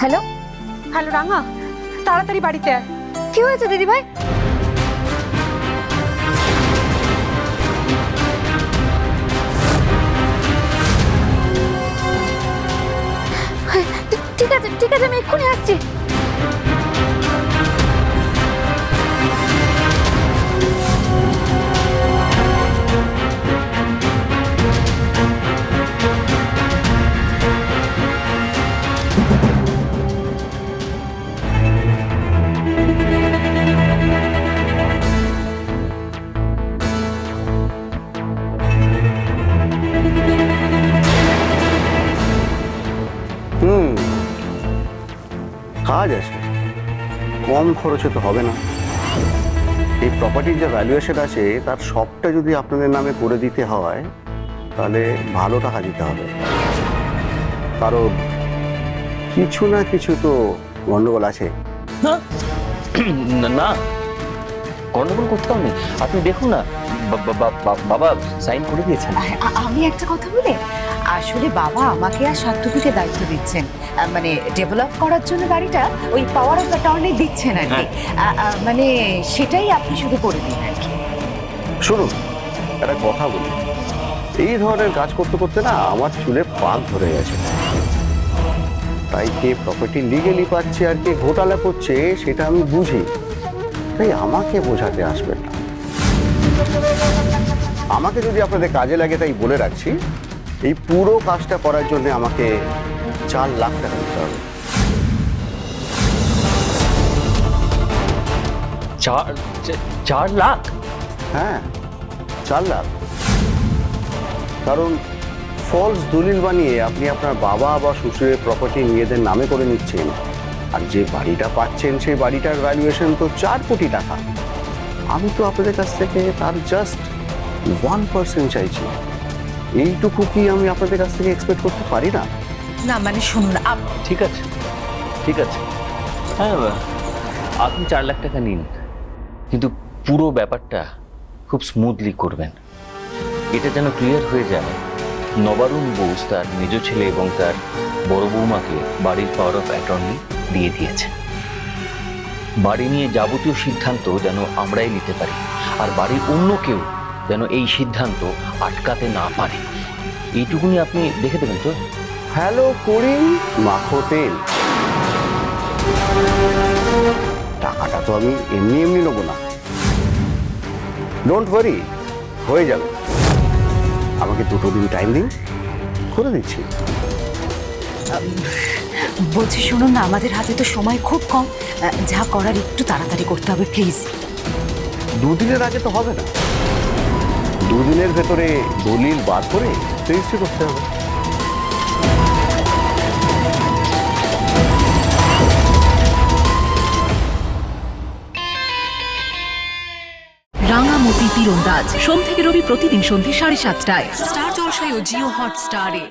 Hello? Hello রাঙা। তাড়াতাড়ি বাড়িতে আয়। কি হয়েছে দিদি ভাই ঠিক আছে ঠিক আছে আমি এক্ষুনি আসছি। কাজ আছে। কম খরচে তো হবে না। এই প্রপার্টির যে ভ্যালুয়েশন আছে তার সবটা যদি আপনাদের নামে করে দিতে হয় তাহলে ভালো টাকা দিতে হবে। কারণ কিছু না কিছু তো গন্ডগোল আছে। না। না, গন্ডগোল করতে হবে। আপনি দেখুন না বাবা সাইন করে দিয়েছেন। আমি একটা কথা বলি? আসলে বাবা আমাকে আর সাত্যকীকে দায়িত্ব দিচ্ছেন। আহ, মানে ডেভেলপ করার জন্য গাড়িটা ওই পাওয়ার অফ অ্যাটর্নি দিচ্ছেন আর কি। আ, মানে সেটাই আপনি শুধু করে দিন আর কি। শুনুন একটা কথা বলি। এই ধরনের কাজ করতে করতে না আমার চুলে পাক ধরে গেছে। তাই কে প্রপার্টি লিগেলি পাচ্ছে আর কে ঘোটালা করছে সেটা আমি বুঝি। তাই আমাকে বোঝাতে আসবেন না। আমাকে যদি আপনাদের কাজে লাগে তাই বলে রাখছি। এই পুরো কাজটা করার জন্য আমাকে চার লাখ টাকা দিতে হবে। চার চার লাখ? হ্যাঁ চার লাখ। কারণ ফলস দলিল বানিয়ে আপনি আপনার বাবা বা শ্বশুরের প্রপার্টি নিজেদের নামে করে নিচ্ছেন আর যে বাড়িটা পাচ্ছেন সেই বাড়িটার ভ্যালুয়েশন তো চার কোটি টাকা। আমি তো আপনাদের কাছ থেকে তার জাস্ট ওয়ান পার্সেন্ট চাইছি। এইটুকু কি আমি আপনাদের কাছ থেকে এক্সপেক্ট করতে পারি না? না মানে শুনুন আপ- ঠিক আছে ঠিক আছে। হ্যাঁ আপনি চার লাখ টাকা নিন কিন্তু পুরো ব্যাপারটা খুব স্মুথলি করবেন। এটা যেন ক্লিয়ার হয়ে যায় নবারুণ বোস তার নিজ ছেলে এবং তার বড় বৌমাকে বাড়ির পাওয়ার অফ অ্যাটর্নি দিয়ে দিয়েছে। বাড়ি নিয়ে যাবতীয় সিদ্ধান্ত যেন আমরাই নিতে পারি আর বাড়ির অন্য কেউ যেন এই সিদ্ধান্ত আটকাতে না পারে। এইটুকুনি আপনি দেখে দেবেন তো? হ্যালো করিম। মাখো তেল। টাকাটা তো আমি এমনি এমনি নেব না। ডোন্ট ওয়ারি হয়ে যাবে। আমাকে দুটো দিন টাইম দিন করে দিচ্ছি। বলছি শুনুন না আমাদের হাতে তো সময় খুব কম। যা করার একটু তাড়াতাড়ি করতে হবে প্লিজ দুদিনের আগে তো হবে না। দুদিনের ভেতরে দলিল বার করে রেজিস্ট্রি করতে হবে। রাঙামতি তীরন্দাজ। সোম থেকে রবি প্রতিদিন সন্ধ্যে সাড়ে সাতটায়। স্টার জলসায় ও জিও হটস্টারে।